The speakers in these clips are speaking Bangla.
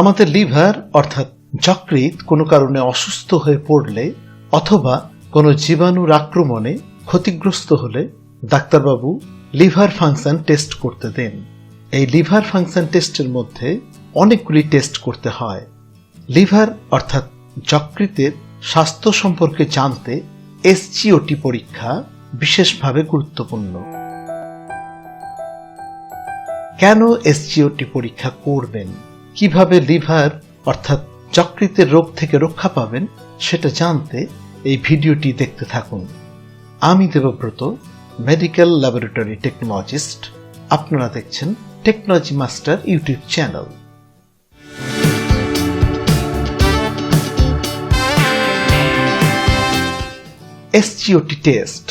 আমাদের লিভার, অর্থাৎ যকৃত কোনো কারণে অসুস্থ হয়ে পড়লে অথবা কোনো জীবাণুর আক্রমণে ক্ষতিগ্রস্ত হলে ডাক্তারবাবু লিভার ফাংশন টেস্ট করতে দেন। এই লিভার ফাংশন টেস্টের মধ্যে অনেকগুলি টেস্ট করতে হয়। লিভার, অর্থাৎ যকৃতের স্বাস্থ্য সম্পর্কে জানতে এসজিওটি পরীক্ষা বিশেষভাবে গুরুত্বপূর্ণ। কেন এসজিওটি পরীক্ষা করবেন? কীভাবে লিভার, অর্থাৎ যকৃতের রোগ থেকে রক্ষা পাবেন, সেটা জানতে এই ভিডিওটি দেখতে থাকুন। আমি দেবব্রত, মেডিকেল ল্যাবরেটরি টেকনোলজিস্ট। আপনারা দেখছেন technology master YouTube channel. SGOT test,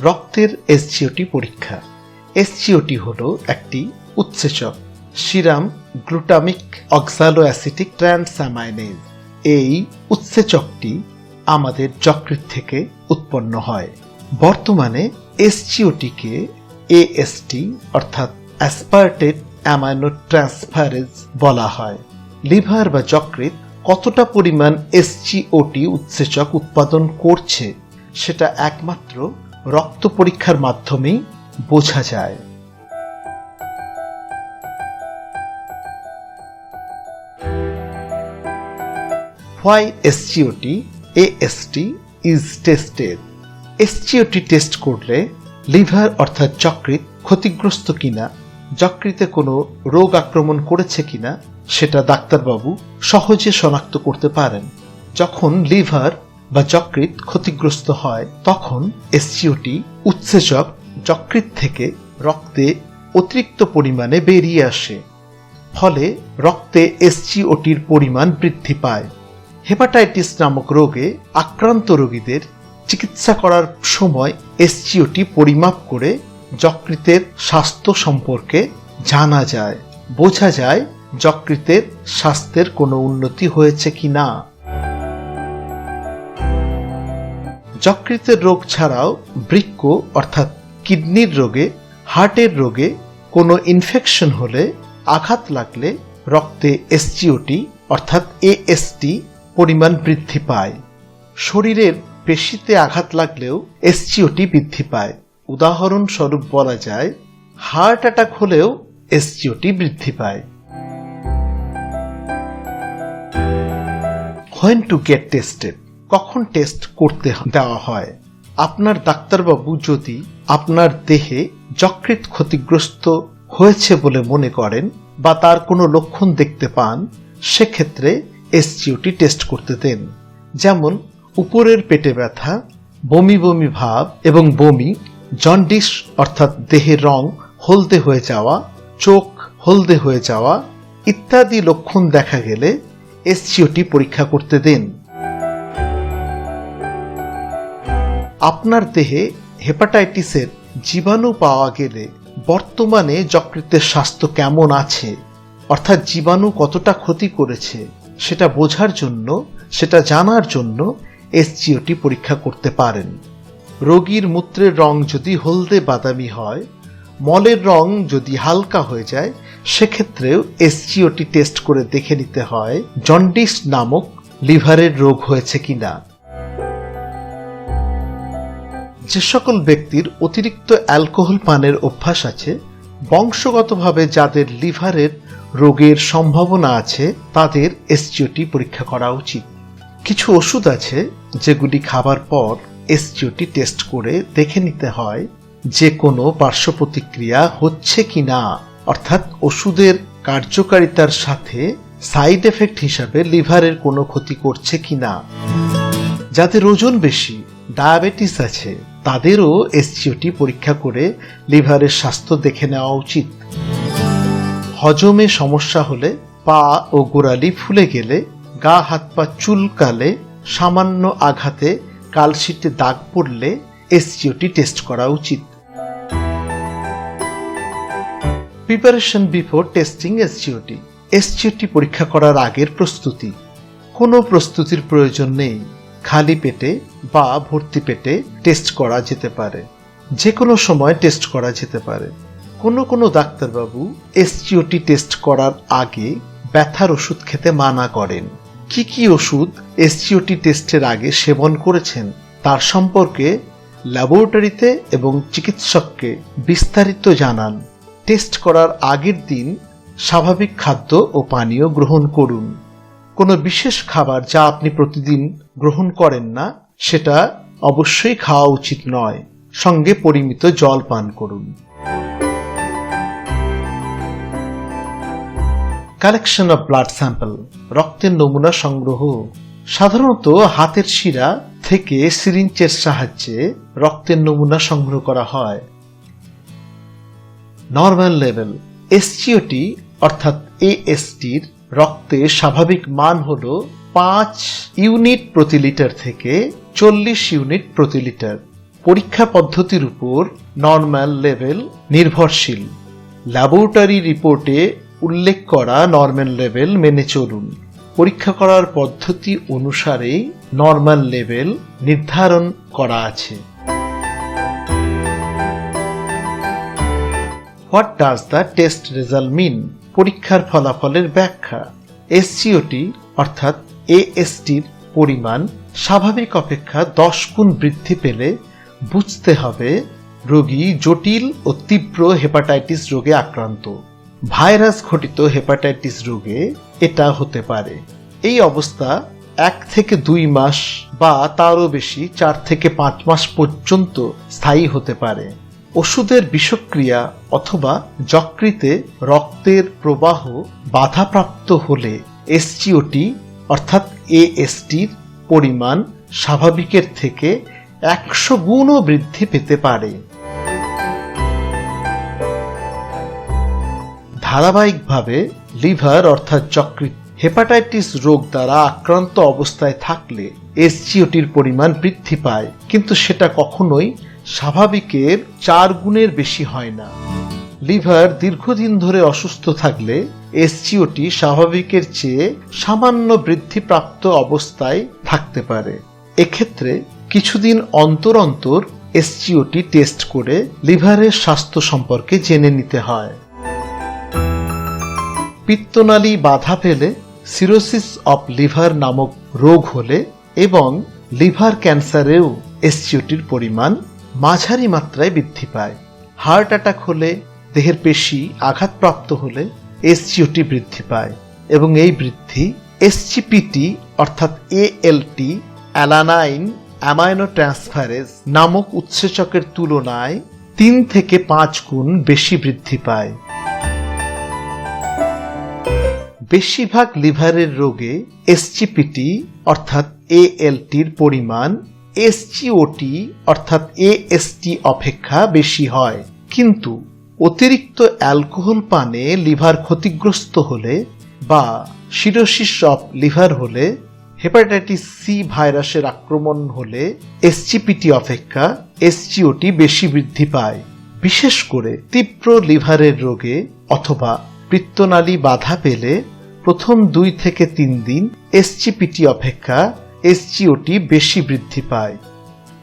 রক্তের এসজিওটি পরীক্ষা। এসজিওটি হল একটি উৎসেচক, serum glutamic oxaloacetic transaminase. এই উৎসেচকটি আমাদের যকৃত থেকে উৎপন্ন হয়। বর্তমানে এসজিওটিকে এএসটি অর্থাৎ অ্যাসপার্টেড অ্যামাইনো ট্রান্সফারেজ বলা হয়। লিভার বা যকৃত কতটা পরিমাণ এসজিওটি উৎসেচক উৎপাদন করছে, সেটা একমাত্র রক্ত পরীক্ষার মাধ্যমেই বোঝা যায়। Why SGOT AST is tested SGOT test করলে লিভার অর্থাৎ যকৃত ক্ষতিগ্রস্ত কিনা যকৃতে কোনো রোগ আক্রমণ করেছে কিনা সেটা ডাক্তারবাবু সহজে শনাক্ত করতে পারেন যখন লিভার বা যকৃত ক্ষতিগ্রস্ত হয় তখন এসজিওটি উৎসেচক যকৃত থেকে রক্তে অতিরিক্ত পরিমাণে বেরিয়ে আসে ফলে রক্তে এসজিওটির পরিমাণ বৃদ্ধি পায় হেপাটাইটিস নামক রোগে আক্রান্ত রোগীদের চিকিৎসা করার সময় এসজিওটি পরিমাপ করে যকৃতের স্বাস্থ্য সম্পর্কে জানা যায়। বোঝা যায় যকৃতের স্বাস্থ্যের কোনো উন্নতি হয়েছে কি না যকৃতের রোগ ছাড়াও বৃক্ক অর্থাৎ কিডনির রোগে, হার্টের রোগে কোনো ইনফেকশন হলে আঘাত লাগলে রক্তে এসজিওটি অর্থাৎ এএসটি পরিমাণ বৃদ্ধি পায়। শরীরের পেশিতে আঘাত লাগলেও এসজিওটি বৃদ্ধি পায়। উদাহরণস্বরূপ বলা যায়, হার্ট অ্যাটাক হলেও এসজিওটি বৃদ্ধি পায়। হোয়েন টু গেট টেস্টেড কখন টেস্ট করতে দেওয়া হয়? আপনার ডাক্তারবাবু যদি আপনার দেহে যকৃত ক্ষতিগ্রস্ত হয়েছে বলে মনে করেন বা তার কোনো লক্ষণ দেখতে পান, সেক্ষেত্রে এসজিওটি টেস্ট করতে দেন। যেমন, উপরের পেটে ব্যথা, বমি বমি ভাব এবং বমি, জন্ডিস অর্থাৎ দেহের রং হলদে হয়ে যাওয়া, চোখ হলদে হয়ে যাওয়া ইত্যাদি লক্ষণ দেখা গেলে এসজিওটি পরীক্ষা করতে দেন। আপনার দেহে হেপাটাইটিসের জীবাণু পাওয়া গেলে বর্তমানে যকৃতের স্বাস্থ্য কেমন আছে? অর্থাৎ জীবাণু কতটা ক্ষতি করেছে? সেটা বোঝার জন্য, সেটা জানার জন্য এসজিওটি পরীক্ষা করতে পারেন। রোগীর মূত্রের রং যদি হলদে বাদামি হয়, মলের রং যদি হালকা হয়ে যায়, সেক্ষেত্রেও এসজিওটি টেস্ট করে দেখে নিতে হয়, জন্ডিস নামক লিভারের রোগ হয়েছে কিনা। যে সকল ব্যক্তির অতিরিক্ত অ্যালকোহল পানের অভ্যাস আছে, বংশগতভাবে যাদের লিভারের রোগের সম্ভাবনা আছে, তাদের এসজিওটি পরীক্ষা করা উচিত। কিছু ওষুধ আছে, যেগুলি খাবার পর এসজিওটি টেস্ট করে দেখে নিতে হয় যে কোনো পার্শ্ব প্রতিক্রিয়া হচ্ছে কি না। অর্থাৎ ওষুধের কার্যকারিতার সাথে সাইড এফেক্ট হিসাবে লিভারের কোনো ক্ষতি করছে কি না। যাদের ওজন বেশি, ডায়াবেটিস আছে, তাদেরও এসজিওটি পরীক্ষা করে লিভারের স্বাস্থ্য দেখে নেওয়া উচিত। হজমে সমস্যা হলে পা ও গোড়ালি ফুলে গেলে গা হাত পা চুলকালে সামান্য আঘাতে কালশিটে দাগ পড়লে এসজিওটি টেস্ট করা উচিত। Preparation before testing SGOT. SGOT পরীক্ষা করার আগের প্রস্তুতি। কোনো প্রস্তুতির প্রয়োজন নেই। খালি পেটে বা ভর্তি পেটে টেস্ট করা যেতে পারে। যে কোনো সময় টেস্ট করা যেতে পারে। কোনো কোনো ডাক্তারবাবু এসজিওটি টেস্ট করার আগে ব্যথার ওষুধ খেতে মানা করেন। কি কি ওষুধ এসজিওটি টেস্টের আগে সেবন করেছেন তার সম্পর্কে ল্যাবরেটরিতে এবং চিকিৎসককে বিস্তারিত জানান। টেস্ট করার আগের দিন স্বাভাবিক খাদ্য ও পানীয় গ্রহণ করুন। কোনো বিশেষ খাবার যা আপনি প্রতিদিন গ্রহণ করেন না, সেটা অবশ্যই খাওয়া উচিত নয়। সঙ্গে পরিমিত জল পান করুন। কালেকশন অফ ব্লাড স্যাম্পল রক্তের নমুনা সংগ্রহ, সাধারণত হাতের শিরা থেকে সিরিঞ্চের সাহায্যে রক্তের নমুনা সংগ্রহ করা হয়। নর্মাল লেভেল এসজিওটি অর্থাৎ এএসটির রক্তে স্বাভাবিক মান হল পাঁচ ইউনিট প্রতি লিটার থেকে চল্লিশ ইউনিট প্রতি লিটার। পরীক্ষা পদ্ধতির উপর নর্মাল লেভেল নির্ভরশীল। ল্যাবরেটরি রিপোর্টে উল্লেখ করা নর্মাল লেভেল মেনে চলুন। পরীক্ষা করার পদ্ধতি অনুসারে নর্মাল লেভেল নির্ধারণ করা আছে। What does the test result mean পরীক্ষার ফলাফলের ব্যাখ্যা। এসসিওটি অর্থাৎ এএসটির পরিমাণ স্বাভাবিক অপেক্ষা দশ গুণ বৃদ্ধি পেলে বুঝতে হবে রোগী জটিল ও তীব্র হেপাটাইটিস রোগে আক্রান্ত। ভাইরাস ঘটিত হেপাটাইটিস রোগে এটা হতে পারে। এই অবস্থা এক থেকে দুই মাস বা তারও বেশি চার থেকে পাঁচ মাস পর্যন্ত স্থায়ী হতে পারে। ওষুধের বিষক্রিয়া অথবা যকৃতে রক্তের প্রবাহ বাধাপ্রাপ্ত হলে এসজিওটি অর্থাৎ এএসটির পরিমাণ স্বাভাবিকের থেকে একশো গুণও বৃদ্ধি পেতে পারে। ধারাবাহিকভাবে লিভার অর্থাৎ যকৃত হেপাটাইটিস রোগ দ্বারা আক্রান্ত অবস্থায় থাকলে এসজিওটির পরিমাণ বৃদ্ধি পায়, কিন্তু সেটা কখনোই স্বাভাবিকের চার গুণের বেশি হয় না। লিভার দীর্ঘদিন ধরে অসুস্থ থাকলে এসজিওটি স্বাভাবিকের চেয়ে সামান্য বৃদ্ধিপ্রাপ্ত অবস্থায় থাকতে পারে। এক্ষেত্রে কিছুদিন অন্তর অন্তর এসজিওটি টেস্ট করে লিভারের স্বাস্থ্য সম্পর্কে জেনে নিতে হয়। পিত্তনালী বাধা পেলে সিরোসিস অফ লিভার নামক রোগ হলে এবং লিভার ক্যান্সারেও এসজিওটির পরিমাণ মাঝারি মাত্রায় বৃদ্ধি পায়। হার্ট অ্যাটাক হলে দেহের পেশি আঘাতপ্রাপ্ত হলে এসজিওটি বৃদ্ধি পায় এবং এই বৃদ্ধি এসজিপিটি অর্থাৎ এএলটি, অ্যালানাইন, অ্যামাইনো ট্রান্সফারেজ নামক উৎসেচকের তুলনায় তিন থেকে পাঁচ গুণ বেশি বৃদ্ধি পায়। বেশিরভাগ লিভারের রোগে এসজিপিটি অর্থাৎ এএলটির পরিমাণ এসজিওটি অর্থাৎ এএসটি অপেক্ষা বেশি হয়। কিন্তু অতিরিক্ত অ্যালকোহল পানে লিভার ক্ষতিগ্রস্ত হলে বা সিরোসিস অফ লিভার হলে, হেপাটাইটিস সি ভাইরাসের আক্রমণ হলে এসজিপিটি অপেক্ষা এসজিওটি বেশি বৃদ্ধি পায়। বিশেষ করে তীব্র লিভারের রোগে অথবা পিত্তনালী বাধা পেলে প্রথম দুই থেকে তিন দিন এসজিপিটি অপেক্ষা এসজিওটি বেশি বৃদ্ধি পায়।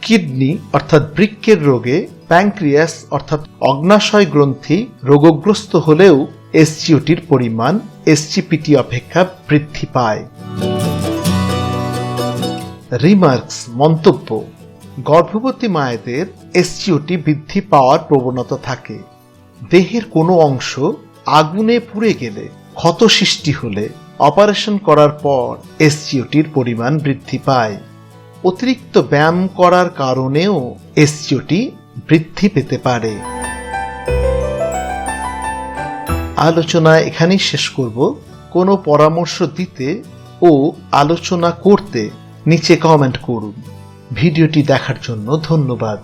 কিডনি, অর্থাৎ বৃক্কের রোগে প্যাঙ্ক্রিয়াস অর্থাৎ অগ্নাশয় গ্রন্থি, রোগগ্রস্ত হলেও এসজিওটির পরিমাণ এসজিপিটি অপেক্ষা বৃদ্ধি পায়। রিমার্কস, মন্তব্য, গর্ভবতী মায়েদের এসজিওটি বৃদ্ধি পাওয়ার প্রবণতা থাকে। দেহের কোনো অংশ আগুনে পুড়ে গেলে ক্ষত সৃষ্টি হলে অপারেশন করার পর এসজিওটির পরিমাণ বৃদ্ধি পায়। অতিরিক্ত ব্যায়াম করার কারণেও এসজিওটি বৃদ্ধি পেতে পারে। আলোচনা এখানেই শেষ করব। কোনো পরামর্শ দিতে ও আলোচনা করতে নিচে কমেন্ট করুন। ভিডিওটি দেখার জন্য ধন্যবাদ।